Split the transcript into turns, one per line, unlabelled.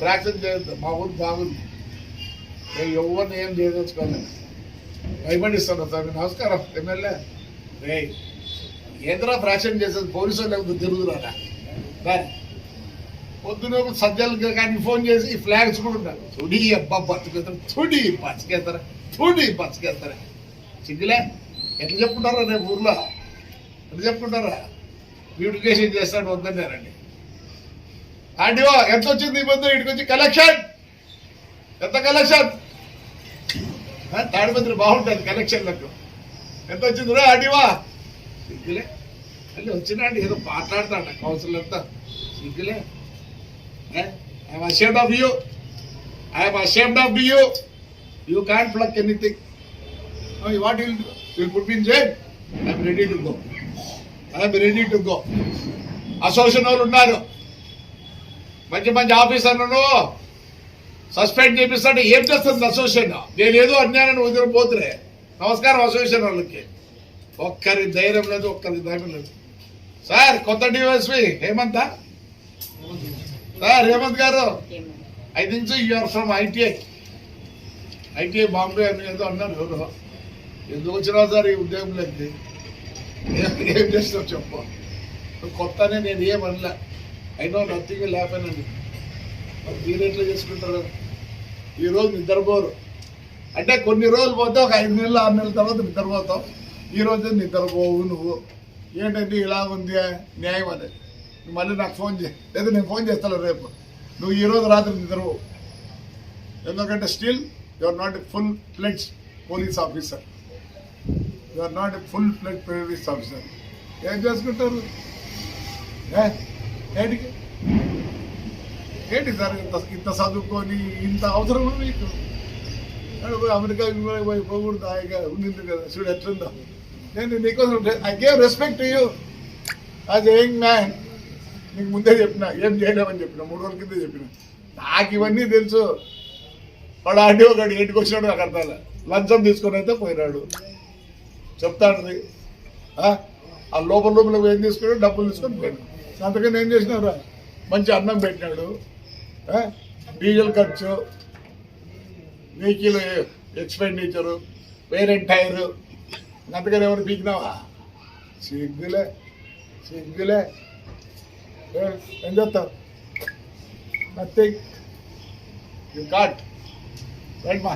Fraction చేయొద్దు. మా ఊరు బాగుంది. నేను ఎవరిని ఏం చేయదలుచుకోలేదు భయపడిస్తాను సార్ నమస్కారం. ఎమ్మెల్యే. రే ఏంద్రా ఫ్రాక్షన్ చేసేది? పోలీసు వాళ్ళు తిరుగురారా సరే పొద్దున సజ్జలు కానీ ఫోన్ చేసి ఈ ఫ్లాగ్స్ కూడా ఉన్నారు తుడి అబ్బా బతుకేస్తారు తుడి పచ్చకేస్తారు తుడి బతికేస్తారా సిగ్గులే ఎట్లా చెప్పుకుంటారా రేపు ఊర్లో? ఎట్లా చెప్పుకుంటారా? బ్యూటిఫికేషన్ చేస్తాడు వద్దన్నారండి. ఆంటీవా ఎంత వచ్చింది ఈ పొద్దు ఇక్కడికి వచ్చి కలెక్షన్ ఎంత కలెక్షన్ తాడిపత్రి బాగుంటుంది కలెక్షన్ కలెక్షన్లకు ఎంత వచ్చింది రా ఆంటీవా సిగ్గులే అంటే వచ్చినాడు ఏదో మాట్లాడతాడు కౌన్సిల్ అంతా సిగ్గులే I'm ashamed of you I'm ashamed of you you can pluck anything what you you put in jail I'm ready to go I'm ready to go association వాళ్ళు ఉన్నారు మంచి మంచి ఆఫీసర్లను సస్పెండ్ చేపిస్తాడు. ఏం చేస్తుంది అసోసియేషన్? నేను ఏదో అన్యాయాన్ని వదిలిపోతులే నమస్కారం అసోసియేషన్ వాళ్ళకి. ఒక్కరి ధైర్యం లేదు ఒక్కరి ధైర్యం లేదు. సార్ కొత్త డివైఎస్పి హేమంత? సార్ హేమంత్ గారు? I think you're from ITI. ITI Bombay అని ఏదో అన్నారు ఎవరు. ఎందుకు వచ్చినా సార్ ఈ ఉద్యోగం లేదు ఏం చేస్తావు చెప్పు. కొత్తనే నేను ఏమనలే ఐ నో నథింగ్ లేపనండి మరి మీరు ఎట్లా చేసుకుంటారు? ఈరోజు నిద్రపోరు. అంటే కొన్ని రోజులు పోతే ఒక ఐదు నెలలు ఆరు నెలల తర్వాత నిద్రపోతావు ఈ నిద్రపోవు నువ్వు. ఏంటంటే ఇలా ఉంది న్యాయం అది. నువ్వు మళ్ళీ నాకు ఫోన్ చేయి. లేదా నేను ఫోన్ చేస్తాను రేపు. నువ్వు ఈరోజు రాత్రి నిద్రపోవు. ఎందుకంటే still you are not a full fledged police officer. You are not a full fledged police officer. ఏం చేసుకుంటారు? ఏ? ఏంటికి ఏంటి సార్ ఇంత ఇంత చదువుకొని ఇంత అవసరం ఉంది మీకు? పోయి అమెరికా పోయి పోకూడదు? హాయిగా ఉండింది కదా. చూడు ఎట్లుందా. నేను నీకోసం I gave respect you as young man నీకు ముందే చెప్పిన. ఏం చేయలేమని చెప్పిన. మూడు రోజుల కింద చెప్పిన. నాకు ఇవన్నీ తెలుసు. వాడు ఆడి ఒకటి ఏంటికి వచ్చినాడు నాకు అర్థాల లంచం తీసుకొని అయితే పోయినాడు. చెప్తాడు ఆ? లోపల లోపల ఏం తీసుకున్నాడు? డబ్బులు తీసుకొని పోయినాడు. అంతకన్నా ఏం చేసినారా మంచి అన్నం పెట్టినాడు. డీజిల్ ఖర్చు వెహికల్ ఎక్స్పెండిచరు వేరే టైరు అంతకన్నా ఎవరు పీకినావా? సిగ్గులే సిగ్గులే. ఏం చేస్తావు? నథింగ్ యూ కాట్ రైట్ మా